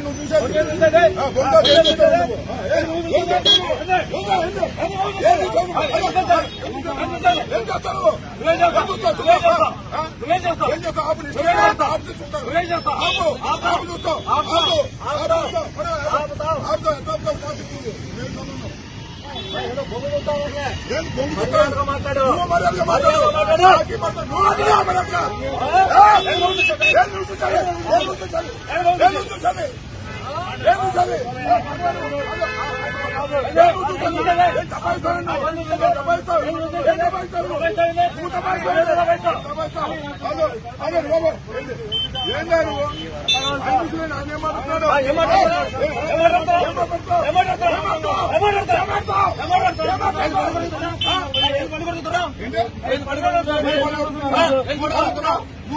నువ్వు చూసావు నేను బొంగు మాట్లాడు మర్యాదగా మాట్లాడు మాట్లాడు ఏం లేదు అన్యం మాట్లాడు ఏం మాట్లాడు ఏం మాట్లాడు ఏం మాట్లాడు ఏం మాట్లాడు ఏం మాట్లాడు ఏం మాట్లాడు